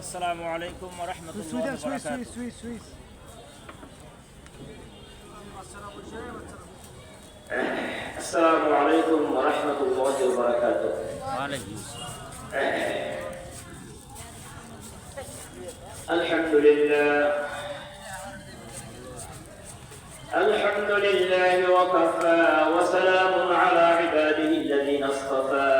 السلام عليكم ورحمة الله وبركاته. Swiss, Swiss. السلام عليكم ورحمة الله وبركاته. وعليكم السلام. الحمد لله. الحمد لله وكفى وسلام على عباده الذين اصطفى.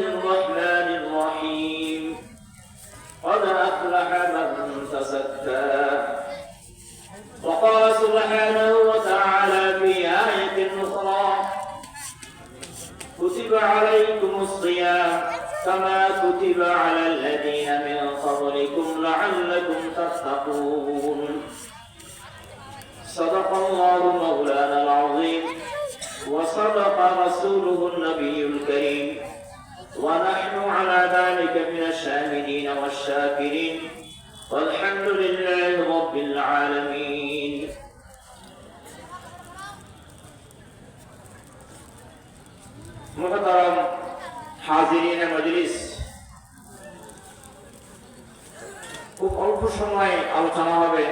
সময় আলোচনা হবে।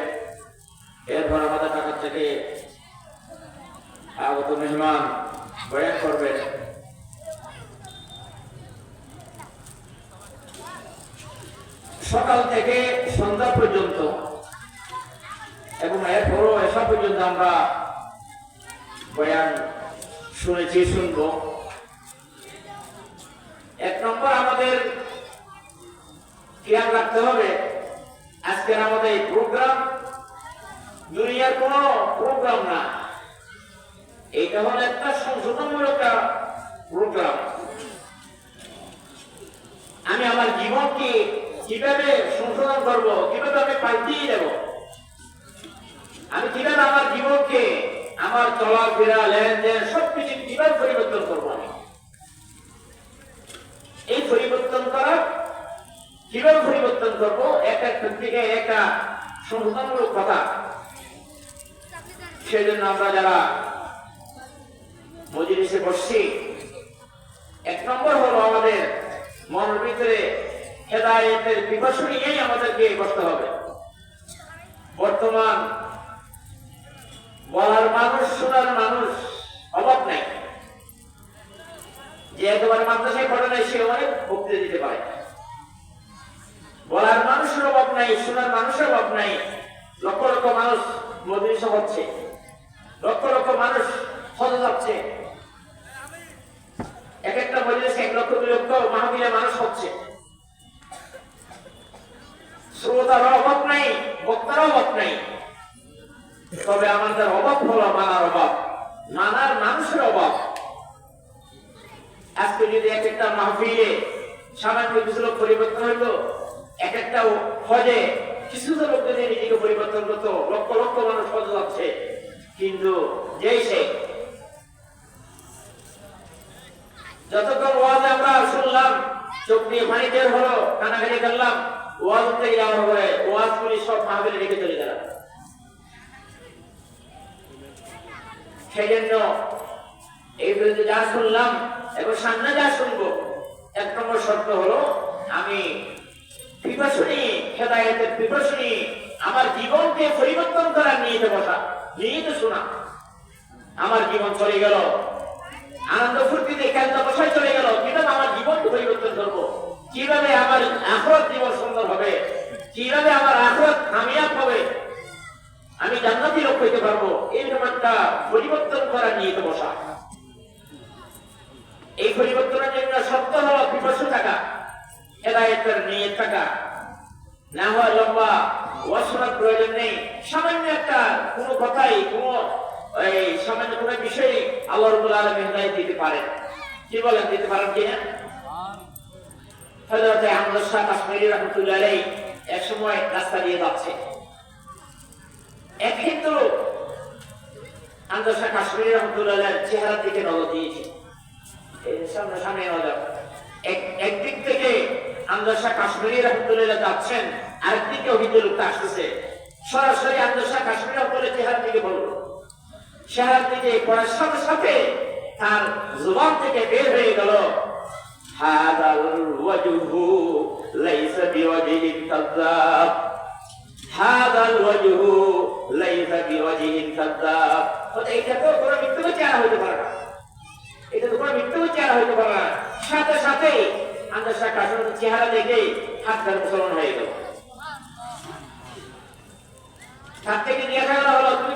এরপর আমাদের ঢাকা থেকে আগত মেহমান বয়ান করবেন। সকাল থেকে সন্ধ্যা পর্যন্ত এবং এরপরও এসা পর্যন্ত আমরা বয়ান শুনেছি, শুনব। এক নম্বর আমাদের খেয়াল রাখতে হবে আজকের আমাদের এই প্রোগ্রাম দুনিয়ার কোন প্রোগ্রাম না। এটা হলো একটা সংশোধনমূলক প্রোগ্রাম আমি আমার জীবনকে কীভাবে সংশোধন করব, কীভাবে আমি পাল্টিয়ে দেব? আমি কীভাবে আমার জীবনকে, আমার চলাফেরা, লেনদেন, সবকিছু কীভাবে পরিবর্তন করব আমি? এই কীভাবে পরিবর্তন করব? এক এক থেকে একটা সংশোধনমূলক কথা। সেই জন্য আমরা যারা মজলিসে বসছি, এক নম্বর হলো আমাদের মনের ভিতরে হেদায়তের বিভাষণ নিয়েই আমাদেরকে বসতে হবে। বর্তমান বলার মানুষ, শোনার মানুষ অভাব নাই। যে একেবারে মাদ্রাসায় পড়ে নাই, সে অনেক বক্তৃতা দিতে পারে। বলার মানুষের অভাব নাই, শোনার মানুষের অভাব নাই। লক্ষ লক্ষ মানুষ মদিন হচ্ছে। লক্ষ লক্ষ মানুষ হজ যাচ্ছে। এক একটা মজলিসে এক লক্ষ, দুই লক্ষ মাহবিলে মানুষ হচ্ছে। শ্রোতার অভাব নাই বক্তার অভাব নাই। তবে আমাদের অভাব হলো মানার অভাব মানার মানুষের অভাব। আজকে যদি এক একটা মাহফিলে সামান্য কিছু লোক পরিবর্তন হইতো এক একটা হজে কিছু তো লোক যদি নিজেকে পরিবর্তন করতো লক্ষ লক্ষ মানুষ হজ যাচ্ছে। কিন্তু যেই সে যতক্ষণ ওয়াজ আমরা শুনলাম, চোখ দিয়ে পানি বের হলো কানাকানি করলাম ওয়াজ ওয়াজ সব মাহবিলে রেখে চলে গেলাম। সেই জন্য এই বিরুদ্ধে যা শুনলাম এবং সামনে যা শুনব, এক নম্বর শর্ত হলো আমি বিপাসনী হেদায়তের বিপাসনী আমার জীবনকে পরিবর্তন করার নিয়ে বসা নিয়ে শোনা আমার জীবন চলে গেল। আনন্দ ফুর্তিতে খেলতে বসায় চলে গেল। কীভাবে আমার জীবনকে পরিবর্তন করব? কীভাবে আমার আখরত জীবন সুন্দর হবে? কীভাবে আমার আখরত কামিয়াব হবে? আমি জান্নাতি লোক হইতে পারব। এইরকম একটা পরিবর্তন করার নিয়ে বসা এই পরিবর্তনের জন্য সত্য হওয়া বিপক্ষ টাকা হেদায়তের নিয়ে টাকা হয় লম্বা ওয়াশনার প্রয়োজন নেই। সামান্য একটা, কোনো কথাই, কোনো, এই, সামান্য কোনো বিষয়ে আল্লাহ রবুল আলম হেদায়ত দিতে পারেন। কি বলেন, দিতে পারেন কিনা হজরত আহমদ শাহ কাশ্মীরি রহমতুল্লাহ আলাই এক সময় রাস্তা দিয়ে যাচ্ছে। এক হিন্দু আন্দর শাহ কাশ্মীরি রহমতুল্লাহ চেহারার দিকে নজর দিয়েছে। এই সামনে সামনে নজর। এক একদিক থেকে আন্দোসা কাশ্মীরি রহমতুল্লাহ যাচ্ছেন আরেকদিকে অভিযোগ লোকটা আসতেছে। সরাসরি আন্দোসা কাশ্মীর রহমতুল্লাহ চেহারা দিকে বলল। সে চেহারার দিকে পড়ার সাথে সাথে তার জুবান থেকে বের হয়ে গেল। হাদাল ওয়াজহু লাইসা বিওয়াজিহিন কাযাব হাদাল ওয়াজহু লাইসা বিওয়াজিহিন কাযাব তো এইটা তো কোনো মিথ্যে চেহারা হতে পারে না। এটা তো কোনো মিথ্যে চেহারা হতে পারে না। সাথে সাথে চেহারা দেখে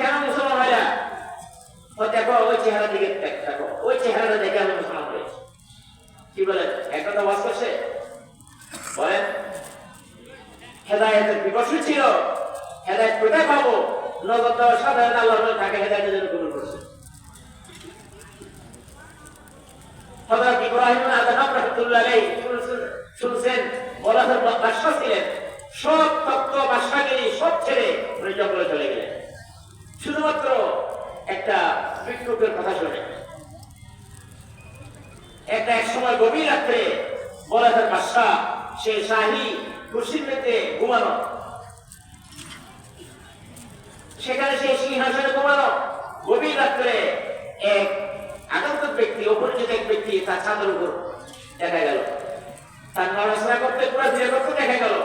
কেন হয়ে ও দেখো, ওই চেহারা ওই দেখে আমি কি একটা তো করছে? হেদায়তের বিবর্ষ ছিল। হেদায়ত কোথায় পাবো? নগদ সাধারণ আল্লাহ তাকে হেদায়তের জন্য কবুল করছে। হযরত ইব্রাহিম আদম রাহমাতুল্লাহ আলাইহি শুনছেন- বলাদের বাদশা ছিলেন। সব তত্ত্ব বাদশাগিরি সব ছেড়ে উনি জঙ্গলে চলে গেলেন। শুধুমাত্র একটা ভিক্ষুকের কথা শুনে। একটা এক সময় গভীর রাত্রে বলাদের বাদশা, সে শাহী কুর্সির মেতে ঘুমানো সেখানে সেই সিংহাসনে ঘুমানো গভীর রাত্রে এক অপরিচিত এক ব্যক্তি তার ছাদের উপর দেখা গেল তার নড়াচড়া করতে পুরো করতে দেখা গেল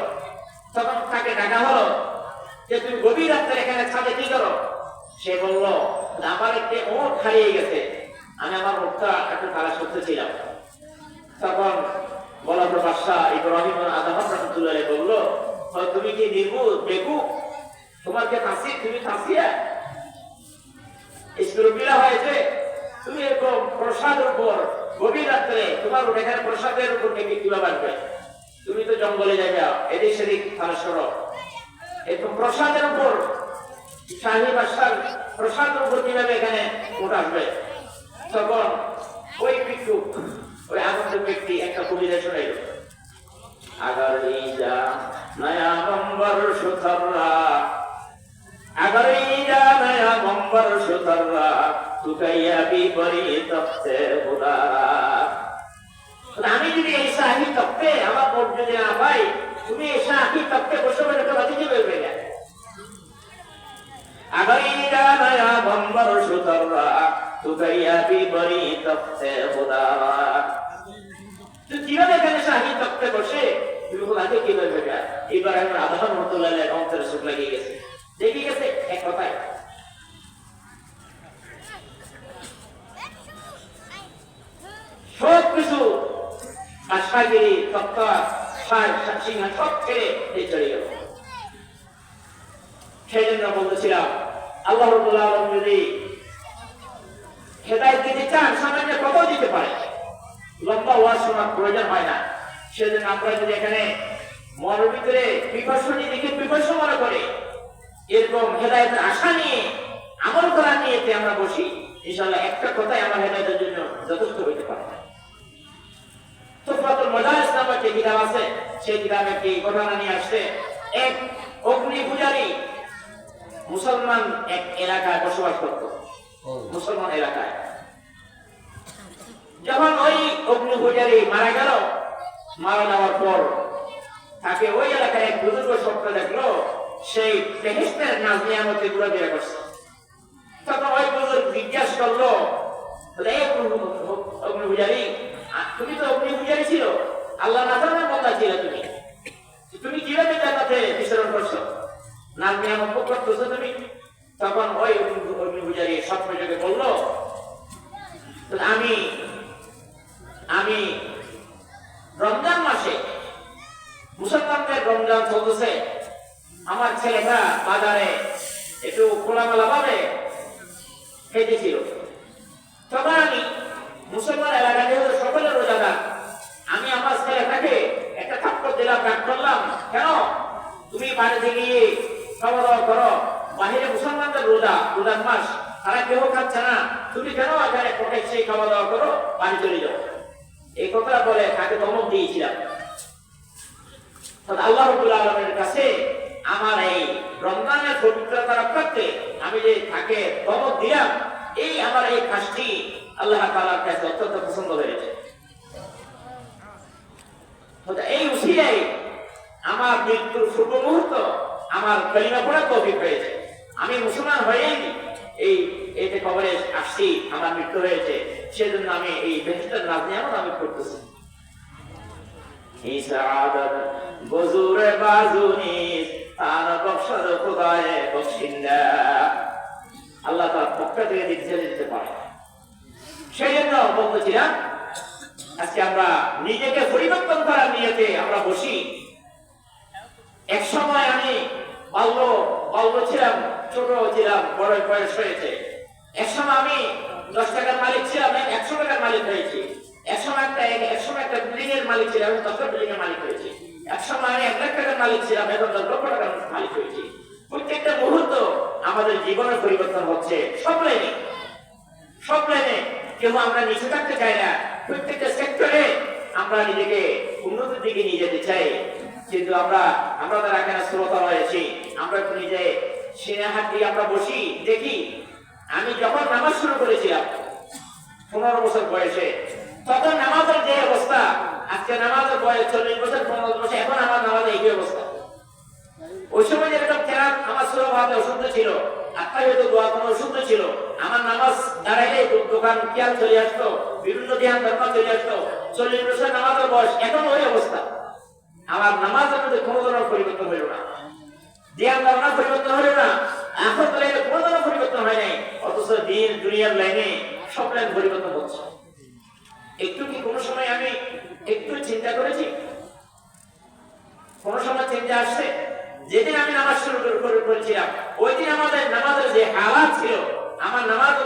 তখন তাকে ডাকা হলো যে তুমি গভীর রাত্রে এখানে ছাদে কি করো সে বলল আমার একটি ওট হারিয়ে গেছে আমি আমার মুখটা একটু তালাশ করতেছিলাম তখন বলা তো বাদশাহ ইব্রাহিম আদম রহমতুল্লাহ বলল তুমি কি নির্বুল বেকু তোমার কে কাশি তুমি কাশিয়া ইসরুবিলা হয়েছে তুমি এরকম প্রসাদ উপর গভীর রাত্রে তোমার এখানে প্রসাদের উপর থেকে কীভাবে আসবে তুমি তো জঙ্গলে যাবে এদিক সেদিক তালাশ করো এরকম প্রসাদের উপর শাহী বাদশার প্রসাদের উপর কীভাবে এখানে উঠ আসবে? তখন ওই ভিক্ষুক ওই আগত ব্যক্তি একটা কবিতা শোনাইল। আগার ইজা নয়া নম্বর সুতরা আগার ইজা নয়া নম্বর সুতরা তুকাইয়া বিপরীত হুদারা আমি যদি এই শাহী তপ্পে আমার ভোট যদি না পাই, তুমি এই শাহী তপ্পে বসে বসে একটা বাতি যাবে বেগে আগাইরা নয়া বম্বর সুতরা তুকাইয়া বিপরীত হুদারা তুই কীভাবে এখানে শাহী তপ্পে বসে? তুমি বলাতে কীভাবে এবার আমি আধার মহতুল্লাহ অন্তরে সুখ লাগিয়ে গেছে। দেখে গেছে, এক কথায়। সব কিছু আশাগিরি তত্ত্ব সিংহ সব ছেড়ে এই চলে গেল। সেই জন্য বলতেছিলাম, আল্লাহ যদি হেদায়ত দিতে চান সামান্য কত দিতে পারে? লম্বা ওয়াজ শোনার প্রয়োজন হয় না। সেজন্য আমরা যদি এখানে মনের ভিতরে বিকর্ষণী দিকে বিকর্ষ মনে করে এরকম হেদায়তের আশা নিয়ে আমল করার নিয়ে আমরা বসি ইনশাল্লাহ একটা কথাই আমার হেদায়তের জন্য যথেষ্ট হইতে পারে। কিতাব আছে সেই কিতাবে একটি ঘটনা নিয়ে আসছে। এক অগ্নি পূজারী মুসলমান এক এলাকায় বসবাস করত। মুসলমান এলাকায়। যখন ওই অগ্নি পূজারী মারা গেল মারা যাওয়ার পর তাকে ওই এলাকায় এক বুজুর্গ স্বপ্ন দেখল। সেই বেহেস্তের নাজ নিয়ামতে ঘুরাফেরা করছে। তখন ওই জিজ্ঞাসা করল অগ্নি পূজারী তুমি তো অগ্নি পূজারী ছিল? আল্লাহ নাজানের বন্ধা ছিল তুমি। তুমি কীভাবে জান্নাতে বিচরণ করছ? নাম নিয়ামত করতেছো তুমি? তখন ওই অগ্নি পূজারী স্বপ্ন যোগে বলল আমি আমি রমজান মাসে মুসলমানদের রমজান চলতেছে। আমার ছেলেটা বাজারে একটু খোলামেলা ভাবে খেতেছিল তখন আমি মুসলমান এলাকা যেহেতু সকলের রোজাদার, আমি আমার ছেলেটাকে একটা থাপ্পড় দিলাম, ডাক করলাম, কেন? তুমি বাড়িতে গিয়ে খাওয়া দাওয়া করো। বাহিরে মুসলমানদের রোজা, রোজার মাস, তারা কেউ খাচ্ছে না। তুমি কেন এখানে কোটে সেই খাওয়া দাওয়া করো, বাড়ি চলে যাও। এই কথাটা বলে তাকে ধমক দিয়েছিলাম। আল্লাহ রবুল আলমের কাছে আমার এই রমজানের পবিত্রতা রক্ষার্থে আমি যে তাকে ধমক দিলাম, এই আমার এই কাজটি আল্লাহ তালার কাছে অত্যন্ত পছন্দ হয়েছে এই উসিয়াই আমার মৃত্যুর পূর্ব মুহূর্ত আমার কলিমা পড়া তৌফিক হয়েছে। আমি মুসলমান হয়েই এই, এতে খবরে আসছি, আমার মৃত্যু হয়েছে। সেজন্য আমি এই বেহেস্টের নাম নিয়ামত আমি করতেছি এই সাআদাত গজুরে বাজুনি তার বক্সর খোদায়ে বক্সিন্দা আল্লাহ তার পক্ষ থেকে দিতে দিতে পারে সেই জন্য বলতেছিলাম আজকে আমরা নিজেকে পরিবর্তন করার নিয়তে আমরা বসি। এক সময় আমি বাল্য বাল্য ছিলাম, ছোট ছিলাম, বড় বয়স হয়েছে। এক সময় আমি দশ টাকার মালিক ছিলাম একশো টাকার মালিক হয়েছি। এক সময় একটা, এক সময় একটা বিল্ডিং এর মালিক ছিলাম দশটা বিল্ডিং এর মালিক হয়েছি। এক সময় এক লাখ টাকার মালিক ছিলাম এখন দশ লক্ষ টাকার মালিক হয়েছি। প্রত্যেকটা মুহূর্ত আমাদের জীবনের পরিবর্তন হচ্ছে, সব লাইনে। সব লাইনে। কেউ আমরা নিচে থাকতে চাই না, প্রত্যেকটা সেক্টরে আমরা নিজেকে উন্নতির দিকে নিয়ে যেতে চাই। কিন্তু আমরা আমরা তারা এখানে শ্রোতা রয়েছি, আমরা নিজে সিনেহাট দিয়ে আমরা বসি, দেখি, আমি যখন নামাজ শুরু করেছিলাম, পনেরো বছর বয়সে, তখন নামাজের যে অবস্থা আজকে নামাজের বয়স চল্লিশ বছর, পনেরো বছর, এখন আমার নামাজের এই অবস্থা। ওই সময় যেরকম কেরাত আমার সুরভাবে অশুদ্ধ ছিল আত্মা হয়তো দোয়া কোনো অশুদ্ধ ছিল। আমার নামাজ দাঁড়াইলে দোকান খেয়াল চলে আসতো, বিভিন্ন ধ্যান ধর্ম চলে আসতো। চল্লিশ বছর নামাজের বয়স, এখন ওই অবস্থা। আমার নামাজের মধ্যে কোনো ধরনের পরিবর্তন হইল না। ধ্যান ধারণা পরিবর্তন হলো না। এখন লাইনে কোনো ধরনের পরিবর্তন হয় নাই। অথচ দিন, দুনিয়ার লাইনে সব লাইন পরিবর্তন হচ্ছে। একটু কি কোনো সময় আমি একটু চিন্তা করেছি। কোন সময় চিন্তা আসছে? যেদিন আমি নামাজ শুরু করে- করেছিলাম ওই দিন আমাদের নামাজের যে হালাত ছিল, আমার নামাজ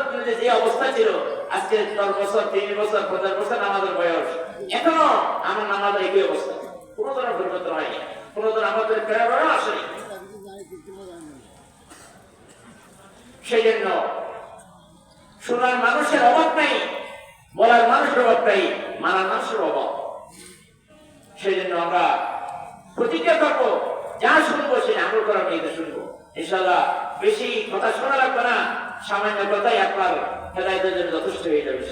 যে অবস্থা ছিল, আজকে দশ বছর তিন বছর পঞ্চাশ বছর নামাজের বয়স। এখনও আমার নামাজের একই অবস্থা। কোনো ধরনের পরিবর্তন হয়নি। কোনো ধরনের আমাদের প্রেরণা আসেনি। সেই জন্য শোনার মানুষের অভাব নাই, বলার মানুষের অভাব নাই, মানার মানুষের অভাব। সেই জন্য আমরা প্রতিজ্ঞা করব, যা শুনব সে আমল করার মেয়েকে শুনব। ইনশাল্লাহ বেশি কথা শোনা লাগবে না, সামান্য কথাই আপনার হেদায়তের জন্য যথেষ্ট হয়ে যাবে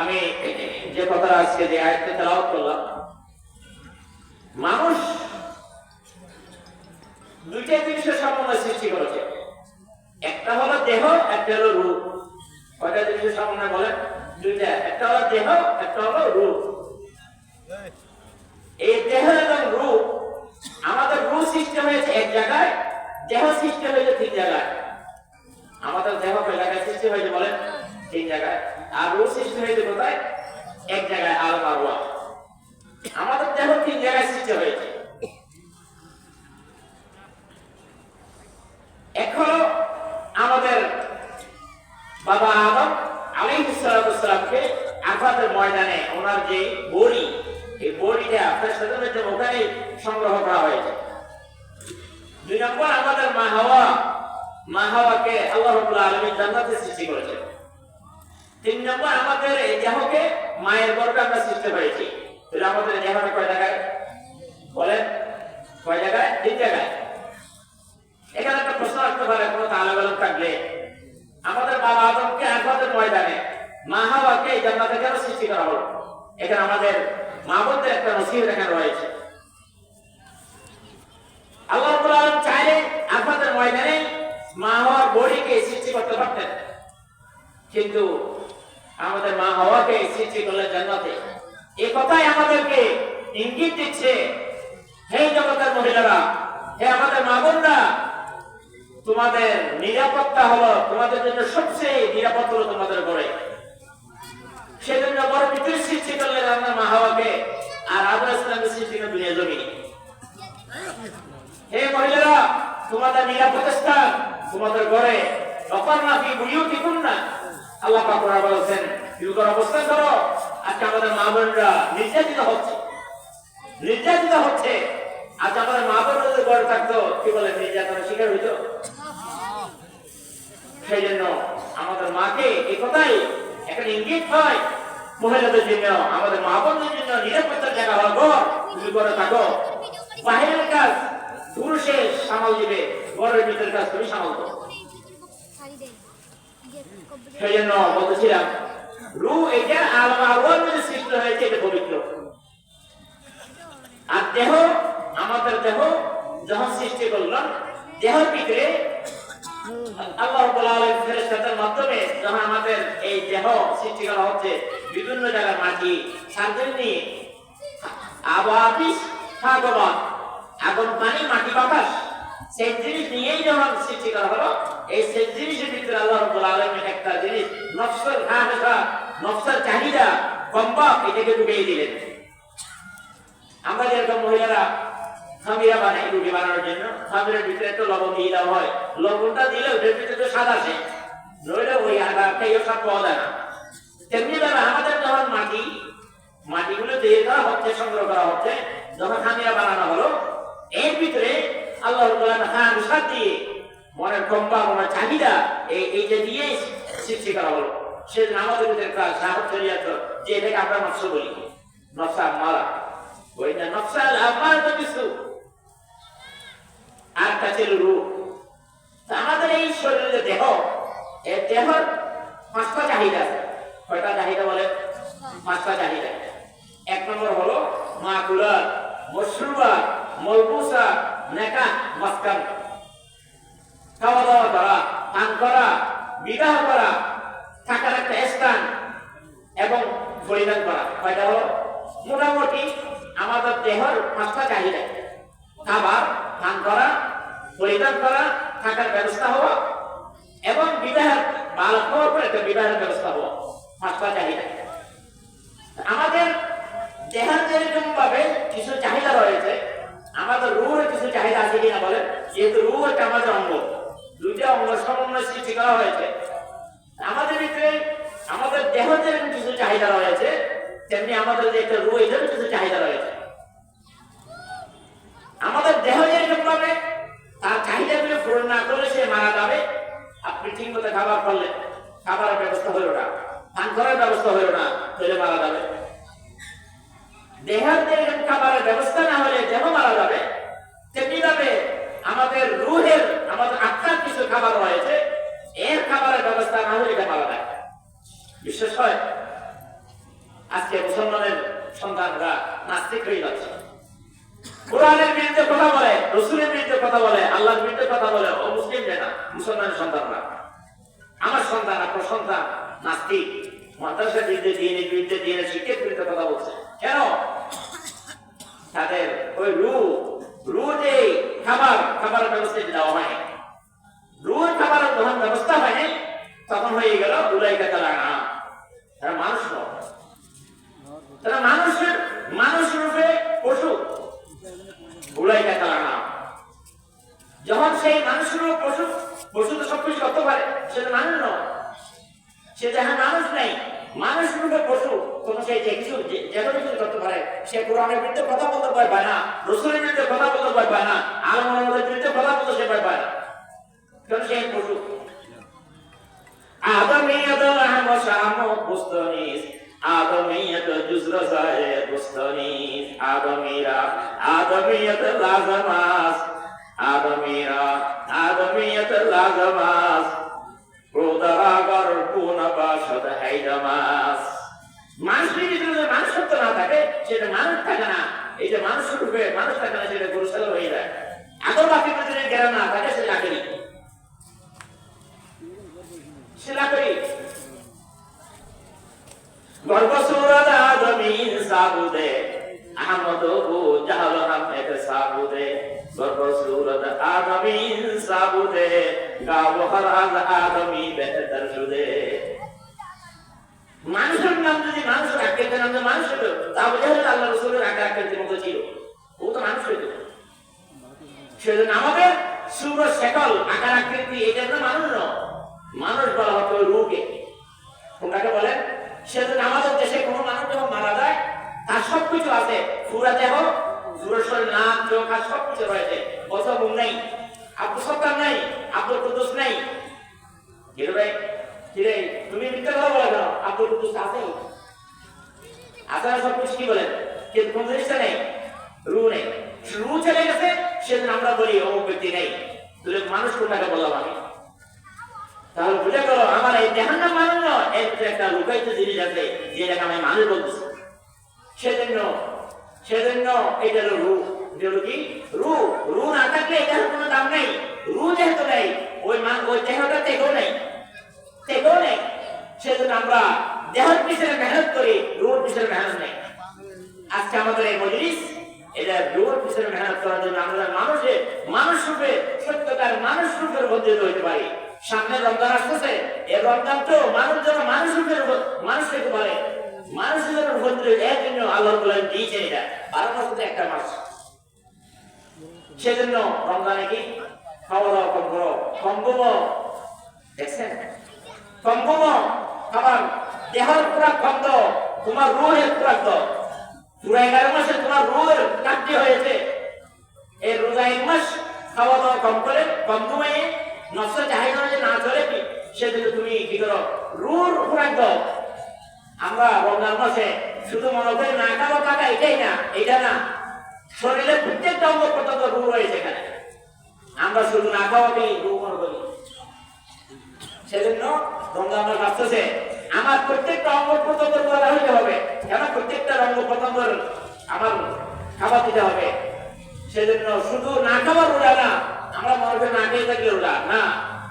আমি যে কথাটা আজকে যে আয়ত্তে তেলাওয়াত করলাম, মানুষ দুইটা জিনিসের সমন্বয় সৃষ্টি করেছে। একটা হলো দেহ, একটা হলো রূপ। কয়টা জিনিসের সমন্বয় বলেন? দুইটা। একটা হলো দেহ, একটা হলো রূপ। এই দেহ এবং রূপ, আমাদের রূপ সৃষ্টি হয়েছে এক জায়গায়, দেহ সৃষ্টি হয়েছে তিন জায়গায়। আমাদের দেহ কয় জায়গায় সৃষ্টি হয়েছে বলেন? তিন জায়গায়। আর রূপ সৃষ্টি হয়েছে কোথায়? এক জায়গায়, আল মারুয়া আমাদের দেহ তিন জায়গায় সৃষ্টি হয়েছে। হলো আমাদের বাবা আদম আলাইহিসসালামকে আফাতের ময়দানে ওনার যে বড়ি এই সাথে সাথে ওখানে সংগ্রহ করা হয়েছে দুই নম্বর, আমাদের মা হাওয়া। মা হাওয়াকে আল্লাহ আলামিন জান্নাতে সৃষ্টি করেছেন। তিন নম্বর, আমাদের এই দেহকে মায়ের গর্ভে আমরা সৃষ্টি হয়েছি তাহলে আমাদের দেহটা কয় জায়গায়? বলেন, কয় জায়গায়? তিন জায়গায়। এখানে একটা প্রশ্ন আসতে পারে, কোনো তালেব আলম থাকলে। আমাদের বাবা আদমকে আফাতের ময়দানে মা হাওয়াকে জান্নাতে কেন সৃষ্টি করা হলো? এখানে আমাদের মা একটা নসিহত এখানে রয়েছে। আল্লাহ রাব্বুল চাইলে আফাতের ময়দানে মা হওয়ার বডিকে সৃষ্টি করতে পারতেন। কিন্তু আমাদের মা হওয়াকে সৃষ্টি করলেন জান্নাতে। এই কথাই আমাদেরকে ইঙ্গিত দিচ্ছে, হে জগতের মহিলারা, হে আমাদের মা বোনরা, তোমাদের নিরাপত্তা হলো তোমাদের জন্য সবচেয়ে নিরাপদ হলো তোমাদের ঘরে। সেজন্য বড় পৃথিবীর সৃষ্টি করলেন আপনার মা হাওয়াকে আর আবুল ইসলামের সৃষ্টি করলেন দুনিয়া জমিনে। হে মহিলারা, তোমাদের নিরাপদ স্থান, তোমাদের ঘরে অপার নাফি বুড়িও টিকুন না। আল্লাহ পাকুরা বলছেন যুগের অবস্থান করো আজকে আমাদের মা বোনরা নির্যাতিত হচ্ছে। নির্যাতিত হচ্ছে। আজ আমাদের মা বোনরা যদি ঘরে থাকতো, কি বলে, নির্যাতনের শিকার হইতো? সেই জন্য আমাদের মাকে এই কথাই একটা ইঙ্গিত হয়, মহিলাদের জন্য, আমাদের মা বোনদের জন্য নিরাপত্তার জায়গা হলো ঘর তুমি ঘরে থাকো। বাহিরের কাজ পুরুষের সামাল দিবে, ঘরের ভিতরের কাজ তুমি সামাল দাও। সেই জন্য বলতেছিলাম, রু এটা আল্লাহ আল্লাহর সৃষ্টি হয়েছে, এটা পবিত্র। আর দেহ, আমাদের দেহ যখন সৃষ্টি করলাম, দেহের ভিতরে আল্লাহ রাব্বুল আলামিন ফেরেশতাদের মাধ্যমে যখন আমাদের এই দেহ সৃষ্টি করা হচ্ছে, বিভিন্ন জায়গায় মাটি সার্জন নিয়ে আবাবিস সাগবা আগুন, পানি, মাটি, বাতাস, সেই জিনিস নিয়েই যখন সৃষ্টি করা হলো, এই সেই জিনিসের ভিতরে আল্লাহ রাব্বুল আলামিন একটা জিনিস, নফসের হামেশা নকশার চাহিদা কম্বা এটাকে ডুবিয়ে দিলেন। আমরা যেরকম মহিলারা খামিরা বানাই রুটি বানানোর জন্য। খামিরের ভিতরে তো লবণ দিয়ে দেওয়া হয়। লবণটা দিলে ওটার ভিতরে তো স্বাদ আসে। নইলে ওই আটা খেয়ে সব পাওয়া যায় না। তেমনি ভাবে আমাদের যখন মাটি, মাটিগুলো দিয়ে দেওয়া হচ্ছে, সংগ্রহ করা হচ্ছে, যখন খামিরা বানানো হলো, এর ভিতরে আল্লাহ খান সাত দিয়ে মনের কম্বা মনের চাহিদা, এই এইটা দিয়ে সৃষ্টি করা হলো। সেদিন আমাদের ভিতরে সাহস যে এটাকে আমরা নকশ বলি। নকশা মারা ওইটা নকশা আমার তো কিছু আর কাছে রূপ। তা আমাদের এই শরীরের দেহ এই দেহর পাঁচটা চাহিদা আছে। কয়টা চাহিদা বলে? পাঁচটা চাহিদা। এক নম্বর হলো মাকুলা মশরুবা, মলবুসা, নেকা, মাসকান। খাওয়া দাওয়া করা, পান করা, বিবাহ করা, থাকার একটা স্থান এবং পরিধান করা। কয়টা হলো? মোটামুটি আমাদের দেহর পাঁচটা চাহিদা। খাবার, পান করা পরিধান করা, থাকার ব্যবস্থা হওয়া এবং বিবাহের বালক হওয়ার পর একটা বিবাহের ব্যবস্থা হওয়া। পাঁচটা চাহিদা। আমাদের দেহের যেরকম ভাবে কিছু চাহিদা রয়েছে। আমাদের রুহের কিছু চাহিদা আছে কিনা বলেন? যেহেতু রুহ একটা আমাদের অঙ্গ। দুইটা অঙ্গ সমন্বয় সৃষ্টি করা হয়েছে। আমাদের ভিতরে আমাদের দেহ যেরকম কিছু চাহিদা রয়েছে। তেমনি আমাদের যে একটা রুহ এটারও কিছু চাহিদা রয়েছে। আমাদের দেহ যেরকম ভাবে চাহিদাগুলো পূরণ না করলে সে মারা যাবে। আপনি ঠিক মতো খাবার করলে খাবারের ব্যবস্থা হলো না, পান করার ব্যবস্থা হলো না, তাহলে মারা যাবে। খাবারের ব্যবস্থা না হলে দেহ মারা যাবে? তেমনি ভাবে আমাদের রুহের, আমাদের আত্মার কিছু খাবার রয়েছে, এর খাবারের ব্যবস্থা না হলে এটা মারা যায়। বিশেষ হয়? আজকে মুসলমানের সন্তানরা নাস্তিক হয়ে যাচ্ছে। কোরআনের বিরুদ্ধে কথা বলে, রসুলের বিরুদ্ধে কথা বলে, আল্লাহর বিরুদ্ধে কথা বলে, ও মুসলিম না, মুসলমানের সন্তানরা। আমার সন্তান, আপনার সন্তান, নাস্তিক, মাদ্রাসার বিরুদ্ধে, দিনের বিরুদ্ধে দিনের বিরুদ্ধে কথা বলছে। কেন? তাদের ওই রু রু যে খাবার ব্যবস্থা দেওয়া যখন ব্যবস্থা তখন হয়ে গেল তারা মানুষ তারা মানুষের, মানুষ রূপে পশু। উলাইকা তারা যখন সেই মানুষ পশু পশু তো সবকিছু করতে পারে সে তো মানুষ নয়। সে যাহা মানুষ নাই। মানুষ রূপে পশু। কোন সে যে কিছু, যে কোনো কিছু করতে পারে সে কোরআনের বিরুদ্ধে কথা বলতে ভয় পায় না, রসুলের বিরুদ্ধে কথা বলতে ভয় পায় না আলমের বিরুদ্ধে কথা বলতে সে ভয় পায় না। কারণ সে পশু। আদমিয়ত আহম শাম পুস্তনিস আদমিয়ত জুজর সাহে পুস্তনিস আদমিরা, আদমিয়ত লাজমাস আদমিরা, আদমিয়ত লাজমাস প্রদারাগর পুনবাসদ হাইদামাস। মানুষের ভিতরে যদি মানুষত্ব না থাকে, সেটা মানুষ থাকে না। এই যে মানুষ রূপে মানুষ থাকে না, সেটা গরু ছাগল হয়ে যায়। আগর বাকি যদি জ্ঞান না থাকে, সে লাকড়ি। সে লাকড়ি। গর্ভসুরত আদমিন সাবুদে আহমদ ও জাহাল আহমেদ সাবুদে গর্ভসুরত আদমিন সাবুদে গাও হরাজ আদমি বেহতর সুদে মানুষের নাম যদি মানুষ আকৃতির নাম মানুষ হতো আগে আকৃতির মতো ছিল। তো মানুষ সেজন্য আমাদের সুর শেকল, আকার আকৃতি এটা তো মানুষ নয়। মানুষ বলা হতো রুকে কোনটাকে বলেন সেজন্য আমাদের দেশে কোনো মানুষ যখন মারা যায়, তার সবকিছু আছে। দেহ পুরো শরীর নাক চোখ আর সবকিছু রয়েছে। নেই। আব্দুল সত্তার নেই, আব্দুল কুদ্দুস নেই। হিরো ভাই? হিরে তুমি মিথ্যা কথা বলে কেন আব্দুল কুদ্দুস আছে না সবকিছু? কি বলেন? কিন্তু কোন জিনিসটা নেই? রু নেই। রু চলে গেছে সেদিন আমরা বলি অমুক ব্যক্তি নেই। মানুষ কোনটাকে বললাম আমি? তাহলে বুঝে গেল আমার এই নাম মানুষ নয়, এর একটা লুকাইতে জিনিস আছে যেটাকে আমি মানুষ বলতেছি। সেজন্য সেজন্য এটা হলো রু হলো কি? রু রু না থাকলে এটার কোনো দাম নেই। রু যেহেতু নেই, ওই মান, ওই দেহটা তেগো নেই। তেগো নেই। সেজন্য আমরা দেহের পিছনে মেহনত করি রুহুর পিছনে মেহনত নেই। আজকে আমাদের এই মজলিস, এটা রুহুর পিছনে মেহনত করার জন্য আমরা মানুষে মানুষ রূপে, সত্যতার মানুষ রূপে রূপান্তরিত হইতে পারি। সামনে রমজান আসতেছে, এই রমজান তো মানুষ যেন মানুষ রূপে রূপ- মানুষ হইতে পারে মানুষের জন্য রূপান্তরিত এর জন্য আল্লাহ বলেন দিয়েছেন এটা। বারো হতে একটা মাস। সেজন্য রমজানে কি? খাওয়া দাওয়া কম করো। কম কমো দেখছেন? কম কমো দেহের খোরাক কম তোমার রুহের খোরাক পুরো এগারো মাসে তোমার রুহের কাটতে হয়েছে। এই রোজা এক মাস খাওয়া দাওয়া কম করে, কম কমাইয়ে নষ্ট চাহিদা যে না চলে কি? সেজন্য তুমি কি করো? রুর খোরাক দাও। আমরা রমজান মাসে শুধু মনে করি না খাওয়া টাকা এটাই না এটা না। শরীরের প্রত্যেকটা অঙ্গ প্রত্যঙ্গ রোগ রয়েছে এখানে। আমরা শুধু না খাওয়াকেই রোগ মনে করি? সেজন্য রমজান মাস আসতেছে আমার প্রত্যেকটা অঙ্গ প্রত্যঙ্গ করা হইতে হবে। কেন? প্রত্যেকটা অঙ্গ প্রত্যঙ্গর আমার খাবার দিতে হবে। সেজন্য শুধু না খাবার রোজা না আমরা মনে না খেয়ে থাকলে রোজা না।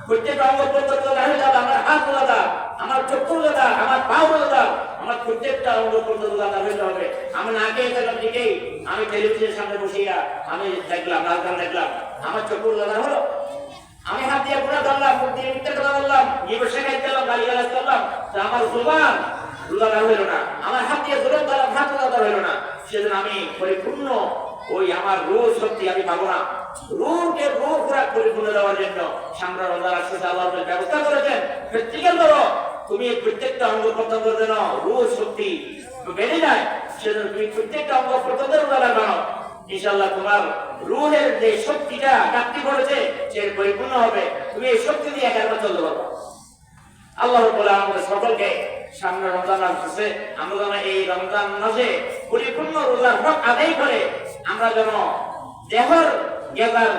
প্রত্যেকটা অঙ্গ প্রত্যঙ্গ যাবে আমার হাত রোজা আমার চক্ষু রোজা আমার পাও রোজা আমার প্রত্যেকটা অঙ্গ প্রত্যঙ্গ রোজা হইতে হবে আমি না খেয়ে থাকলাম ঠিকই আমি টেলিভিশনের সামনে বসিয়া আমি দেখলাম রাজধান দেখলাম, আমার চক্ষু রোজা হলো। আমি হাত দিয়ে গুণা ধরলাম মুখ দিয়ে মিথ্যা কথা বললাম জীবন শেখাই দিলাম গালি গালাজ করলাম, তা আমার জোবান রোজাদার হইল না। আমার হাত দিয়ে জোরে ধরলাম হাত রোজাদার হইল না। সেজন্য আমি পরিপূর্ণ ওই আমার রোজ শক্তি আমি পাবো না। রোগকে রোগ খোরাক পরিপূর্ণ দেওয়ার জন্য সামনে রোজা রাখতে আল্লাহ ব্যবস্থা করেছেন। প্র্যাকটিক্যাল করো। তুমি প্রত্যেকটা অঙ্গ প্রত্যঙ্গ যেন রোজ শক্তি বেড়ে যায়। সেজন্য তুমি প্রত্যেকটা অঙ্গ প্রত্যঙ্গের রোজা ইনশাল্লাহ তোমার রুহের যে শক্তিটা ঘাটতি পড়েছে, সে পরিপূর্ণ হবে। তুমি এই শক্তি দিয়ে একার চলতে পারব। আল্লাহ বলে আমাদের সকলকে সামনে রমজান আসতেছে আমরা এই রমজান মাসে পরিপূর্ণ রোজার হক আদায় করে আমরা যেন দেহর গেজার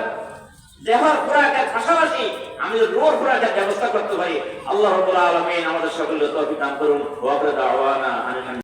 দেহর খোরাকের পাশাপাশি আমি রোর খোরাকের ব্যবস্থা করতে পারি। আল্লাহ রবুল্লাহ আলমিন আমাদের সকলের তৌফিক দান করুন।